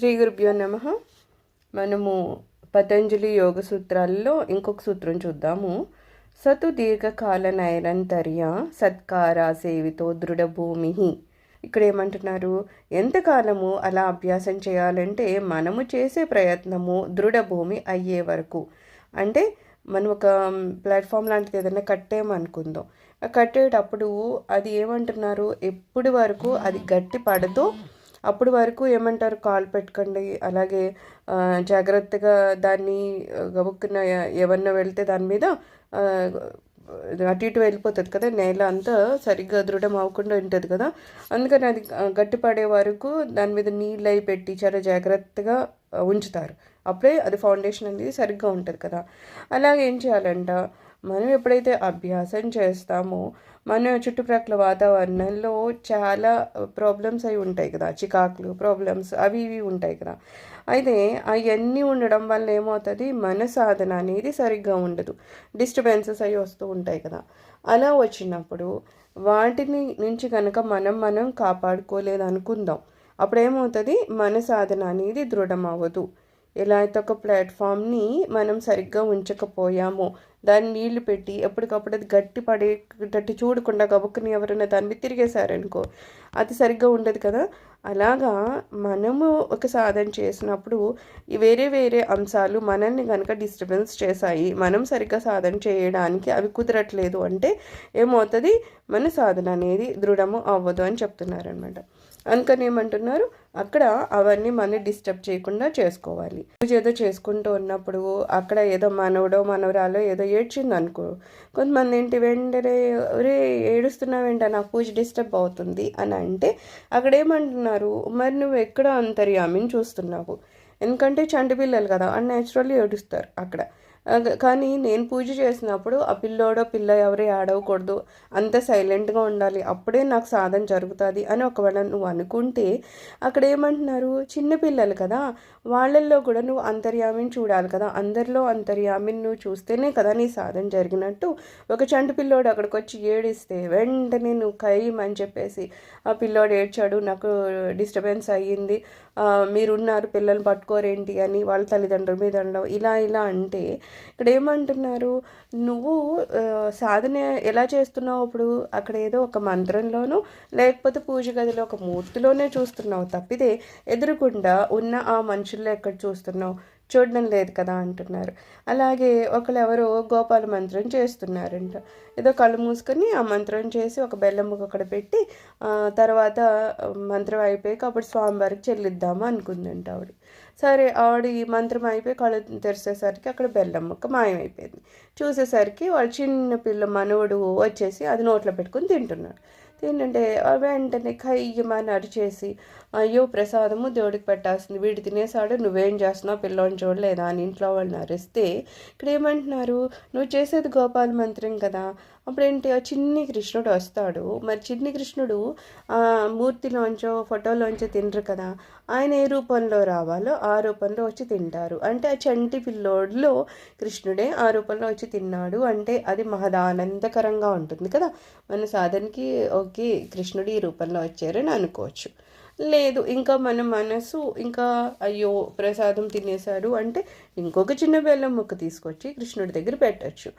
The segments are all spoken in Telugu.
శ్రీ గురుభ్యో నమ. మనము పతంజలి యోగ సూత్రాల్లో ఇంకొక సూత్రం చూద్దాము. సతు దీర్ఘకాల నైరంతర్య సత్కార సేవితో దృఢభూమి ఇక్కడ ఏమంటున్నారు? ఎంతకాలము అలా అభ్యాసం చేయాలంటే మనము చేసే ప్రయత్నము దృఢభూమి అయ్యే వరకు. అంటే మనం ఒక ప్లాట్ఫామ్ లాంటిది ఏదైనా కట్టేయమనుకుందాం ఆ కట్టేటప్పుడు అది ఏమంటున్నారు? ఎప్పటి వరకు అది గట్టి పడదో అప్పుడు వరకు ఏమంటారు? కాలు పెట్టకండి. అలాగే జాగ్రత్తగా దాన్ని ఆ, గబుక్కున ఏమన్నా వెళ్తే దాని మీద అటు ఇటు వెళ్ళిపోతుంది కదా? నేల అంతా సరిగ్గా దృఢం అవ్వకుండా ఉంటుంది కదా? అందుకని అది గట్టిపడే వరకు దాని మీద నీళ్ళు అయి పెట్టి చాలా జాగ్రత్తగా ఉంచుతారు. అప్పుడే అది ఫౌండేషన్ అనేది సరిగ్గా ఉంటుంది కదా? అలాగే ఏం చేయాలంట? మనం ఎప్పుడైతే అభ్యాసం చేస్తామో మన చుట్టుప్రక్కల వాతావరణంలో చాలా ప్రాబ్లమ్స్ అవి ఉంటాయి కదా. చికాకులు ప్రాబ్లమ్స్ అవి ఇవి ఉంటాయి కదా. అయితే అవన్నీ ఉండడం వల్ల ఏమవుతుంది? మన సాధన అనేది సరిగ్గా ఉండదు. డిస్టర్బెన్సెస్ అవి వస్తూ ఉంటాయి కదా. అలా వచ్చినప్పుడు వాటిని నుంచి కనుక మనం మనం కాపాడుకోలేదనుకుందాం. అప్పుడు ఏమవుతుంది మన సాధన అనేది దృఢం అవ్వదు ఎలా అయితే ఒక ప్లాట్ఫామ్ని మనం సరిగ్గా ఉంచకపోయామో. దాన్ని నీళ్ళు పెట్టి ఎప్పటికప్పుడు అది గట్టి పడేటట్టు చూడకుండా గబుక్కుని ఎవరైనా దాని మీద తిరిగేశారనుకో అది సరిగ్గా ఉండదు కదా. అలాగా మనము ఒక సాధన చేసినప్పుడు ఈ వేరే వేరే అంశాలు మనల్ని కనుక డిస్టర్బెన్స్ చేశాయి మనం సరిగ్గా సాధన చేయడానికి అవి కుదరట్లేదు అంటే ఏమవుతుంది? మన సాధన అనేది దృఢము అవ్వదు అని చెప్తున్నారనమాట అందుకని ఏమంటున్నారు? అక్కడ అవన్నీ మనం డిస్టర్బ్ చేయకుండా చేసుకోవాలి. పూజ ఏదో చేసుకుంటూ ఉన్నప్పుడు అక్కడ ఏదో మనవడో మనవరాలో ఏదో ఏడ్చింది అనుకో. కొంతమంది ఏంటి వెంటనే ఒరే ఏడుస్తున్నావేంట నా పూజ డిస్టర్బ్ అవుతుంది అని అంటే అక్కడ ఏమంటున్నారు? మరి నువ్వు ఎక్కడ అంతర్యామిని చూస్తున్నావు? ఎందుకంటే చంటి పిల్లలు కదా అని న్యాచురల్లీ ఏడుస్తారు అక్కడ. కానీ నేను పూజ చేసినప్పుడు ఆ పిల్లోడో పిల్ల ఎవరు ఆడవకూడదు అంత సైలెంట్గా ఉండాలి. అప్పుడే నాకు సాధన జరుగుతుంది అని ఒకవేళ నువ్వు అనుకుంటే అక్కడ ఏమంటున్నారు? చిన్నపిల్లలు కదా వాళ్ళల్లో కూడా నువ్వు అంతర్యామిని చూడాలి కదా. అందరిలో అంతర్యామిని నువ్వు చూస్తేనే కదా నీ సాధన జరిగినట్టు. ఒక చంటి పిల్లోడు అక్కడికి వచ్చి ఏడిస్తే వెంటనే నువ్వు కయ్యమని చెప్పేసి ఆ పిల్లోడు ఏడ్చాడు. నాకు డిస్టర్బెన్స్ అయ్యింది. మీరున్నారు పిల్లల్ని పట్టుకోరేంటి అని వాళ్ళ తల్లిదండ్రుల మీద అనడం. ఇలా ఇలా అంటే ఇక్కడ ఏమంటున్నారు నువ్వు సాధన ఎలా చేస్తున్నావు అప్పుడు అక్కడ ఏదో ఒక మంత్రంలోనూ లేకపోతే పూజ గదిలో ఒక మూర్తిలోనే చూస్తున్నావు తప్పితే ఎదురుకుండా ఉన్న ఆ మనుషుల్లో ఎక్కడ చూస్తున్నావు? చూడడం లేదు కదా అంటున్నారు. అలాగే ఒకరు ఎవరో గోపాల మంత్రం చేస్తున్నారంట. ఏదో కళ్ళు మూసుకొని ఆ మంత్రం చేసి ఒక బెల్లం అక్కడ పెట్టి తర్వాత మంత్రం అయిపోయాక అప్పుడు స్వామివారికి చెల్లిద్దాము అనుకుందంట ఆవిడ. సరే ఆవిడ ఈ మంత్రం అయిపోయి కళ్ళు తెరిచేసరికి అక్కడ బెల్లం ముక్క మాయమైపోయింది. చూసేసరికి వాళ్ళ చిన్న పిల్ల మనవడు వచ్చేసి అది నోట్లో పెట్టుకొని తింటున్నాడు. తింటుంటే వెంటనే కయ్యమని అరిచేసి అయ్యో ప్రసాదము దేవుడికి పెట్టాల్సింది. వీడు తినేసాడు నువ్వేం చేస్తున్నావు? పిల్లోని చూడలేదా? అని ఇంట్లో వాళ్ళని అరిస్తే ఇక్కడ ఏమంటున్నారు? నువ్వు చేసేది గోపాల మంత్రం కదా. అప్పుడేంటి? ఆ చిన్ని కృష్ణుడు వస్తాడు. మరి చిన్ని కృష్ణుడు ఆ మూర్తిలోంచో ఫోటోలోంచో తినరు కదా. ఆయన ఏ రూపంలో రావాలో ఆ రూపంలో వచ్చి తింటారు. అంటే ఆ చంటి పిల్లోడిలో కృష్ణుడే ఆ రూపంలో వచ్చి తిన్నాడు అంటే అది మహదానందకరంగా ఉంటుంది కదా. మన సాధనకి ఓకే కృష్ణుడు ఈ రూపంలో వచ్చారని అనుకోవచ్చు. లేదు ఇంకా మన మనసు ఇంకా అయ్యో ప్రసాదం తినేశారు అంటే ఇంకొక చిన్న బెల్లం ముక్క తీసుకొచ్చి కృష్ణుడి దగ్గర పెట్టచ్చు.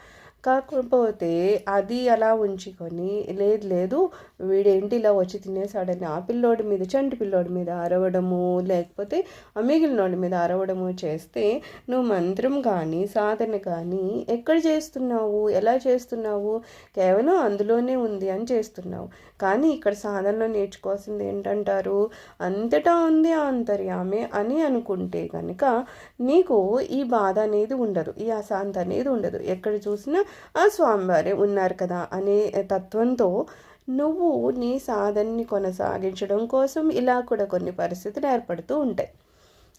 కాకపోతే అది అలా ఉంచుకొని లేదు లేదు వీడేంటి ఇలా వచ్చి తినేసాడని ఆ పిల్లోడి మీద చంటి పిల్లోడి మీద అరవడము లేకపోతే ఆ మిగిలినోడి మీద అరవడము చేస్తే నువ్వు మంత్రం కానీ సాధన కానీ ఎక్కడ చేస్తున్నావు? ఎలా చేస్తున్నావు? కేవలం అందులోనే ఉంది అని చేస్తున్నావు. కానీ ఇక్కడ సాధనలో నేర్చుకోవాల్సింది ఏంటంటారు? అంతటా ఉంది అంతర్యామే అని అనుకుంటే కనుక నీకు ఈ బాధ అనేది ఉండదు ఈ అశాంతి అనేది ఉండదు. ఎక్కడ చూసినా ఆ స్వామివారే ఉన్నారు కదా అనే తత్వంతో నువ్వు నీ సాధనని కొనసాగించడం కోసం ఇలా కూడా కొన్ని పరిస్థితులు ఏర్పడుతూ ఉంటాయి.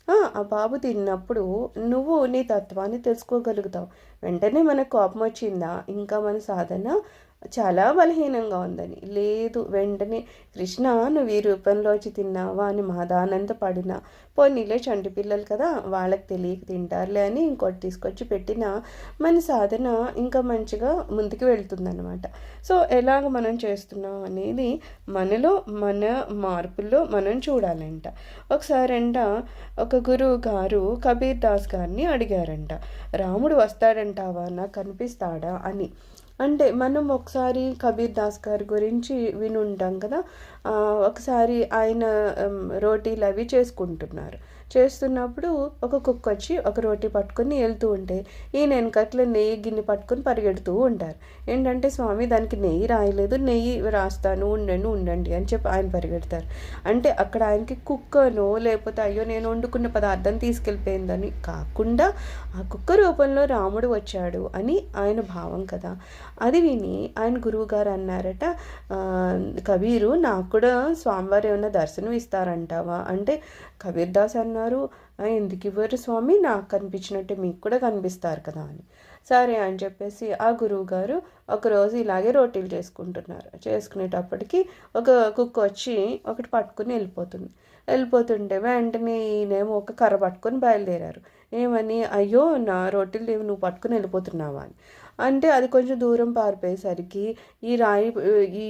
ఆ బాబు తిన్నప్పుడు నువ్వు నీ తత్వాన్ని తెలుసుకోగలుగుతావు. వెంటనే మనకు కోపం వచ్చిందా? ఇంకా మన సాధన చాలా బలహీనంగా ఉందని. లేదు వెంటనే కృష్ణ నువ్వు ఈ రూపంలోచి తిన్నావా? అని మాదానంద పడిన పోనీలే చంటి పిల్లలు కదా వాళ్ళకి తెలియక తింటారులే అని ఇంకోటి తీసుకొచ్చి పెట్టిన మన సాధన ఇంకా మంచిగా ముందుకు వెళ్తుందన్నమాట. సో ఎలాగ మనం చేస్తున్నాం అనేది మనలో మన మార్పుల్లో మనం చూడాలంట. ఒకసారంట ఒక గురువు గారు కబీర్ దాస్ గారిని అడిగారంట. రాముడు వస్తాడంటావా? నాకు కనిపిస్తాడా? అని. అంటే మనం ఒకసారి కబీర్ దాస్ గారి గురించి వినుంటాం కదా ఒకసారి ఆయన రోటీలు అవి చేసుకుంటున్నారు. చేస్తున్నప్పుడు ఒక కుక్క వచ్చి ఒక రోటి పట్టుకొని వెళ్తూ ఉంటే ఈ వెనకట్ల నెయ్యి గిన్నె పట్టుకొని పరిగెడుతూ ఉంటారు. ఏంటంటే స్వామి దానికి నెయ్యి రాయలేదు నెయ్యి రాస్తాను ఉండండి ఉండండి అని చెప్పి ఆయన పరిగెడతారు. అంటే అక్కడ ఆయనకి కుక్కనో లేకపోతే అయ్యో నేను వండుకున్న పదార్థం తీసుకెళ్ళిపోయిందని కాకుండా ఆ కుక్క రూపంలో రాముడు వచ్చాడు అని ఆయన భావం కదా. అది విని ఆయన గురువుగారు అన్నారట కబీరు నాకు కూడా స్వామివారు ఏమైనా దర్శనం ఇస్తారంటావా? అంటే కబీర్ దాస్ అన్నారు ఎందుకు ఇవ్వరు స్వామి? నాకు కనిపించినట్టు మీకు కూడా కనిపిస్తారు కదా అని. సరే అని చెప్పేసి ఆ గురువు గారు ఒకరోజు ఇలాగే రోటీలు చేసుకుంటున్నారు. చేసుకునేటప్పటికి ఒక కుక్క వచ్చి ఒకటి పట్టుకుని వెళ్ళిపోతుంది. వెళ్ళిపోతుంటే వెంటనే ఈయనేమో ఒక కర్ర పట్టుకొని బయలుదేరారు. ఏమని? అయ్యో నా రొట్టెలు ఏమి నువ్వు పట్టుకుని వెళ్ళిపోతున్నావా అని. అంటే అది కొంచెం దూరం పారిపోయేసరికి ఈ రాయి ఈ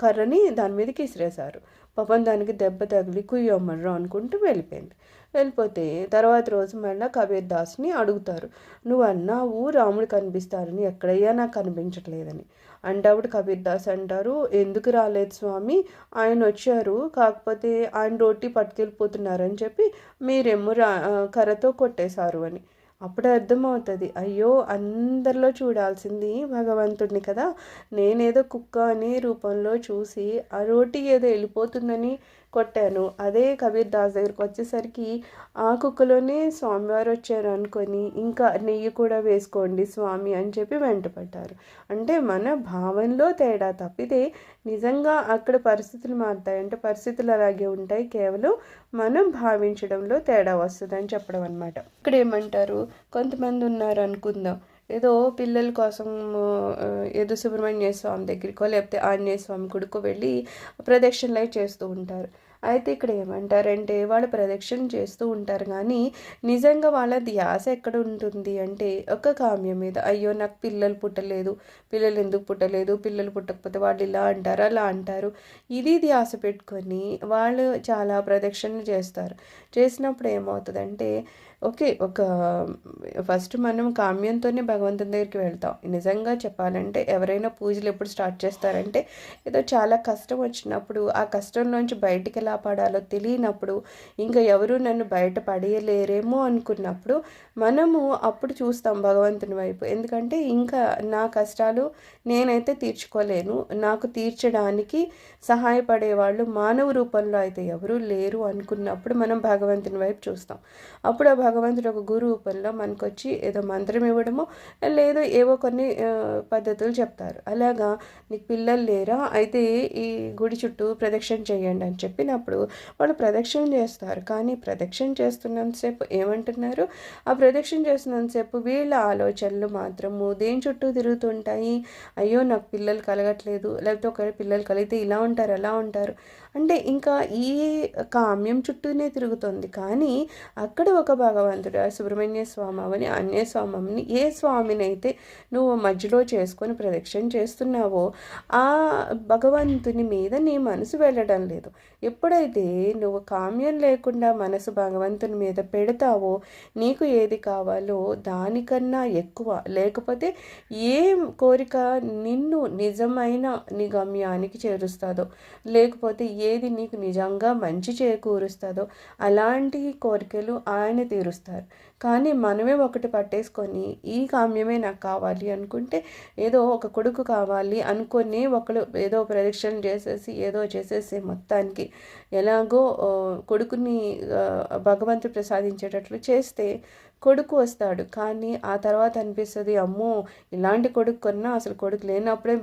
కర్రని దాని మీదకి ఇసిరేశారు పాపం దానికి దెబ్బ తగిలి కుయ్యమ్మర్రు అనుకుంటూ వెళ్ళిపోయింది. వెళ్ళిపోతే తర్వాత రోజు మళ్ళీ కబీర్ దాస్ని అడుగుతారు. నువ్వు అన్నావు రాముడు కనిపిస్తారని ఎక్కడయ్యా నాకు కనిపించట్లేదని? అంటే అప్పుడు కబీర్ దాస్ అంటారు ఎందుకు రాలేదు స్వామి? ఆయన వచ్చారు కాకపోతే ఆయన రోటీ పట్టుకెళ్ళిపోతున్నారని చెప్పి మీరేమో రా కర్రతో కొట్టేశారు అని. అప్పుడు అర్థమవుతుంది అయ్యో అందరిలో చూడాల్సింది భగవంతుడిని కదా. నేనేదో కుక్క అనే రూపంలో చూసి ఆ రోటి ఏదో వెళ్ళిపోతుందని కొట్టాను. అదే కబీర్ దాస్ దగ్గరికి వచ్చేసరికి ఆ కుక్కలోనే స్వామివారు వచ్చారు అనుకొని ఇంకా నెయ్యి కూడా వేసుకోండి స్వామి అని చెప్పి వెంటపడ్డారు. అంటే మన భావంలో తేడా తప్పితే నిజంగా అక్కడ పరిస్థితులు మారుతాయి. అంటే పరిస్థితులు అలాగే ఉంటాయి. కేవలం మనం భావించడంలో తేడా వస్తుందని చెప్పడం అనమాట ఇక్కడ ఏమంటారు? కొంతమంది ఉన్నారు అనుకుందాం. ఏదో పిల్లల కోసం ఏదో సుబ్రహ్మణ్య స్వామి దగ్గరికో లేకపోతే ఆంజనేయ స్వామి గుడికో వెళ్ళి ప్రదక్షిణలు చేస్తూ ఉంటారు. అయితే ఇక్కడ ఏమంటారంటే వాళ్ళు ప్రదక్షిణ చేస్తూ ఉంటారు కానీ నిజంగా వాళ్ళ ధ్యాస ఎక్కడ ఉంటుంది అంటే ఒక కామ్యం మీద అయ్యో నాకు పిల్లలు పుట్టలేదు పిల్లలు ఎందుకు పుట్టలేదు పిల్లలు పుట్టకపోతే వాళ్ళు ఇలా అంటారు అలా అంటారు. ఇది ధ్యాస పెట్టుకొని వాళ్ళు చాలా ప్రదక్షిణలు చేస్తారు. చేసినప్పుడు ఏమవుతుందంటే ఓకే ఒక ఫస్ట్ మనం కామ్యంతోనే భగవంతుని దగ్గరికి వెళ్తాం. నిజంగా చెప్పాలంటే ఎవరైనా పూజలు ఎప్పుడు స్టార్ట్ చేస్తారంటే ఏదో చాలా కష్టం వచ్చినప్పుడు ఆ కష్టంలోంచి బయటికి ఎలా పడాలో తెలియనప్పుడు ఇంకా ఎవరు నన్ను బయట పడేయలేరేమో అనుకున్నప్పుడు మనము అప్పుడు చూస్తాం భగవంతుని వైపు. ఎందుకంటే ఇంకా నా కష్టాలు నేనైతే తీర్చుకోలేను. నాకు తీర్చడానికి సహాయపడే వాళ్ళు మానవ రూపంలో అయితే ఎవరూ లేరు అనుకున్నప్పుడు మనం భగవంతుని వైపు చూస్తాం. అప్పుడు ఆ భగవంతుడు ఒక గురు రూపంలో మనకు వచ్చి ఏదో మంత్రం ఇవ్వడము లేదో ఏవో కొన్ని పద్ధతులు చెప్తారు. అలాగా నీకు పిల్లలు లేరా అయితే ఈ గుడి చుట్టూ ప్రదక్షిణ చేయండి అని చెప్పినప్పుడు వాళ్ళు ప్రదక్షిణ చేస్తారు. కానీ ప్రదక్షిణ చేస్తున్నంతసేపు ఏమంటున్నారు? ఆ ప్రదక్షిణ చేస్తున్నంతసేపు వీళ్ళ ఆలోచనలు మాత్రము దేని చుట్టూ తిరుగుతుంటాయి? అయ్యో నాకు పిల్లలు కలగట్లేదు. లేకపోతే ఒకవేళ పిల్లలు కలిగితే ఇలా ఉంటారు అలా ఉంటారు. అంటే ఇంకా ఈ కామ్యం చుట్టూనే తిరుగుతుంది. కానీ అక్కడ ఒక భగవంతుడు సుబ్రహ్మణ్య స్వామి అవని అన్య స్వామిని ఏ స్వామినైతే నువ్వు మధ్యలో చేసుకొని ప్రదక్షిణ చేస్తున్నావో ఆ భగవంతుని మీద నీ మనసు వెళ్ళడం లేదు. ఎప్పుడైతే నువ్వు కామ్యం లేకుండా మనసు భగవంతుని మీద పెడతావో నీకు ఏది కావాలో దానికన్నా ఎక్కువ. లేకపోతే ఏ కోరిక నిన్ను నిజమైన నీ గమ్యానికి చేరుస్తుందో లేకపోతే ఏది నీకు నిజంగా మంచి చేకూరుస్తుందో అలాంటి కోరికలు ఆయన తీరుస్తారు. కానీ మనమే ఒకటి పట్టేసుకొని ఈ కామ్యమే నాకు కావాలి అనుకుంటే ఏదో ఒక కొడుకు కావాలి అనుకొని ఒకరు ఏదో ప్రదక్షిణ చేసేసి ఏదో చేసేసి మొత్తానికి ఎలాగో కొడుకుని భగవంతుడు ప్రసాదించేటట్లు చేస్తే కొడుకు వస్తాడు. కానీ ఆ తర్వాత అనిపిస్తుంది అమ్మో ఇలాంటి కొడుకు కొన్నా అసలు కొడుకు లేనప్పుడే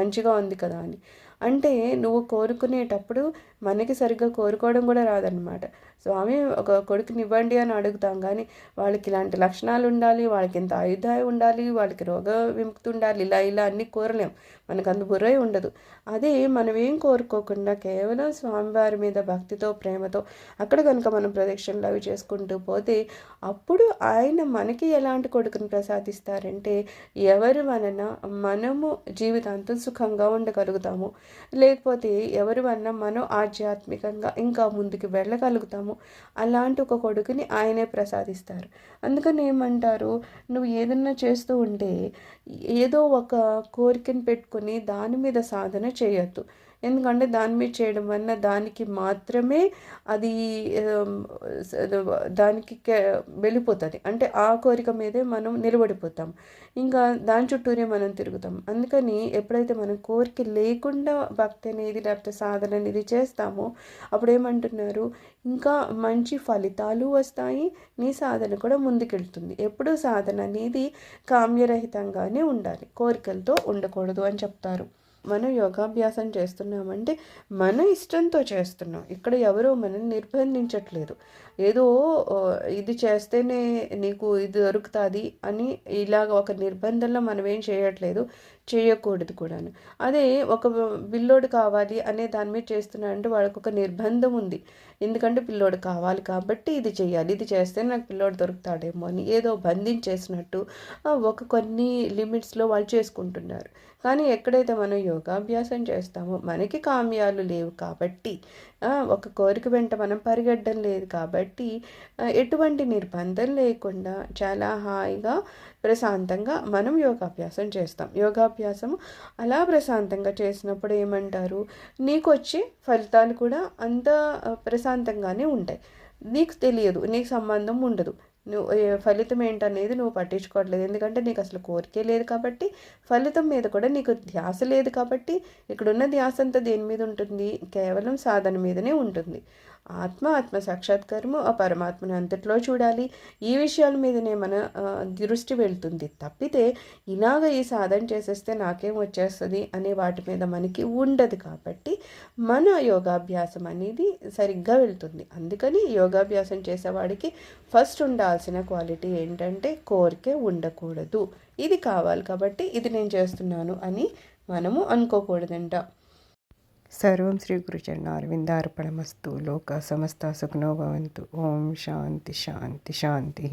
మంచిగా ఉంది కదా అని. అంటే నువ్వు కోరుకునేటప్పుడు మనకి సరిగ్గా కోరుకోవడం కూడా రాదనమాట స్వామి ఒక కొడుకుని ఇవ్వండి అని అడుగుతాం. కానీ వాళ్ళకి ఇలాంటి లక్షణాలు ఉండాలి వాళ్ళకి ఇంత ఆయుధాయం ఉండాలి వాళ్ళకి రోగ విముక్తి ఉండాలి ఇలా ఇలా అన్నీ కోరలేం. మనకు అందు బుర్రే ఉండదు. అదే మనం ఏం కోరుకోకుండా కేవలం స్వామివారి మీద భక్తితో ప్రేమతో అక్కడ కనుక మనం ప్రదక్షిణలు అవి చేసుకుంటూ పోతే అప్పుడు ఆయన మనకి ఎలాంటి కొడుకుని ప్రసాదిస్తారంటే ఎవరి వలన మనము జీవితాంతం సుఖంగా ఉండగలుగుతాము? లేకపోతే ఎవరి వలన మనం ఆ ఆధ్యాత్మికంగా ఇంకా ముందుకు వెళ్ళగలుగుతాము. అలాంటి ఒక కొడుకుని ఆయనే ప్రసాదిస్తారు. అందుకని ఏమంటారు? నువ్వు ఏదన్నా చేస్తూ ఉంటే ఏదో ఒక కోరికను పెట్టుకొని దాని మీద సాధన చేయొద్దు. ఎందుకంటే దాని మీద చేయడం వలన దానికి మాత్రమే అది దానికి వెళ్ళిపోతుంది. అంటే ఆ కోరిక మీదే మనం నిలబడిపోతాం. ఇంకా దాని చుట్టూనే మనం తిరుగుతాం. అందుకని ఎప్పుడైతే మనం కోరిక లేకుండా భక్తి అనేది లేకపోతే సాధన అనేది చేస్తామో అప్పుడు ఏమంటున్నారు ఇంకా మంచి ఫలితాలు వస్తాయి. నీ సాధన కూడా ముందుకెళ్తుంది. ఎప్పుడూ సాధన అనేది కామ్యరహితంగానే ఉండాలి. కోరికలతో ఉండకూడదు అని చెప్తారు. మనం యోగాభ్యాసం చేస్తున్నామంటే మన ఇష్టంతో చేస్తున్నాం. ఇక్కడ ఎవరో మనం నిర్బంధించట్లేదు. ఏదో ఇది చేస్తేనే నీకు ఇది దొరుకుతుంది అని ఇలాగ ఒక నిర్బంధంలో మనం ఏం చేయట్లేదు చేయకూడదు కూడాను. అదే ఒక పిల్లోడు కావాలి అనే దాని మీద చేస్తున్నా అంటే వాళ్ళకి ఒక నిర్బంధం ఉంది. ఎందుకంటే పిల్లోడు కావాలి కాబట్టి ఇది చేయాలి ఇది చేస్తే నాకు పిల్లోడు దొరుకుతాడేమో అని ఏదో బంధించేసినట్టు ఒక కొన్ని లిమిట్స్లో వాళ్ళు చేసుకుంటున్నారు. కానీ ఎక్కడైతే మనం యోగాభ్యాసం చేస్తామో మనకి కామ్యాలు లేవు కాబట్టి ఒక కోరిక వెంట మనం పరిగెట్టడం లేదు కాబట్టి కాబట్టి ఎటువంటి నిర్బంధం లేకుండా చాలా హాయిగా ప్రశాంతంగా మనం యోగాభ్యాసం చేస్తాం. యోగాభ్యాసం అలా ప్రశాంతంగా చేసినప్పుడు ఏమంటారు? నీకు వచ్చే ఫలితాలు కూడా అంత ప్రశాంతంగానే ఉంటాయి. నీకు తెలియదు నీకు సంబంధం ఉండదు. నువ్వు ఫలితం ఏంటనేది నువ్వు పట్టించుకోవట్లేదు. ఎందుకంటే నీకు అసలు కోరికే లేదు కాబట్టి ఫలితం మీద కూడా నీకు ధ్యాస లేదు కాబట్టి ఇక్కడున్న ధ్యాస అంతా దేని మీద ఉంటుంది? కేవలం సాధన మీదనే ఉంటుంది. ఆత్మ ఆత్మ సాక్షాత్కారము ఆ పరమాత్మని అంతట్లో చూడాలి. ఈ విషయాల మీదనే మన దృష్టి వెళ్తుంది. తప్పితే ఇలాగ ఈ సాధన చేసేస్తే నాకేం వచ్చేస్తుంది అనే వాటి మీద మనకి ఉండదు కాబట్టి మన యోగాభ్యాసం అనేది సరిగ్గా వెళ్తుంది. అందుకని యోగాభ్యాసం చేసేవాడికి ఫస్ట్ ఉండాల్సిన క్వాలిటీ ఏంటంటే కోరికే ఉండకూడదు. ఇది కావాలి కాబట్టి ఇది నేను చేస్తున్నాను అని మనము అనుకోకూడదంట. सर्व श्री गुरुचरण अरविंदारपणमस्तु लोक समस्ता सुखनो भवन्तु। ॐ शांति शांति शांति